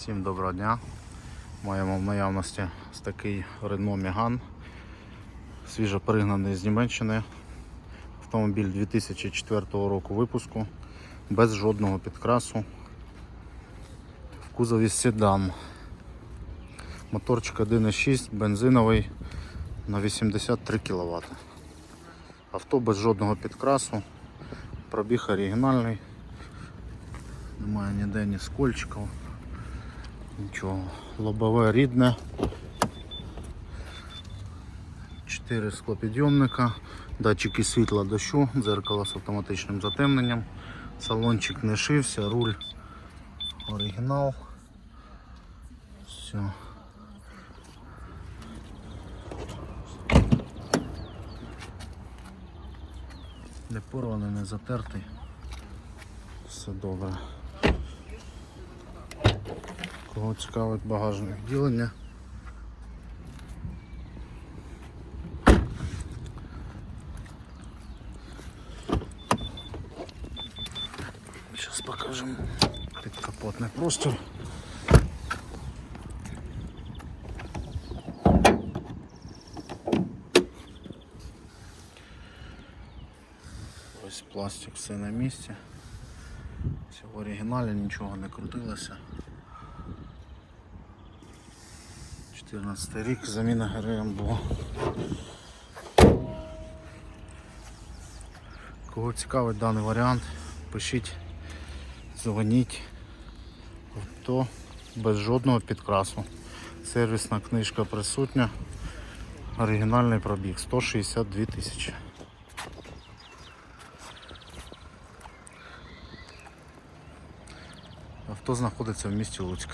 Всім доброго дня. Маємо в наявності ось такий Renault Megane, свіжо пригнаний з Німеччини. Автомобіль 2004 року випуску, без жодного підкрасу. В кузові седан. Моторчик 1.6, бензиновий на 83 кВт. Авто без жодного підкрасу, пробіг оригінальний, немає ніде ні скольчиків. Нічого, лобове рідне. 4 склопідйомника, датчики світла дощу, дзеркало з автоматичним затемненням, салончик не шився, руль оригінал. Все. Не порваний, не затертий. Все добре. Кого цікавить багажне відділення. Зараз покажемо підкапотний простір. Ось пластик все на місці. Все в оригіналі нічого не крутилося. 14 рік, заміна ГРМ. Кого цікавить даний варіант, пишіть, дзвоніть. Авто без жодного підкрасу. Сервісна книжка присутня. Оригінальний пробіг 162 тисячі. Авто знаходиться в місті Луцьк.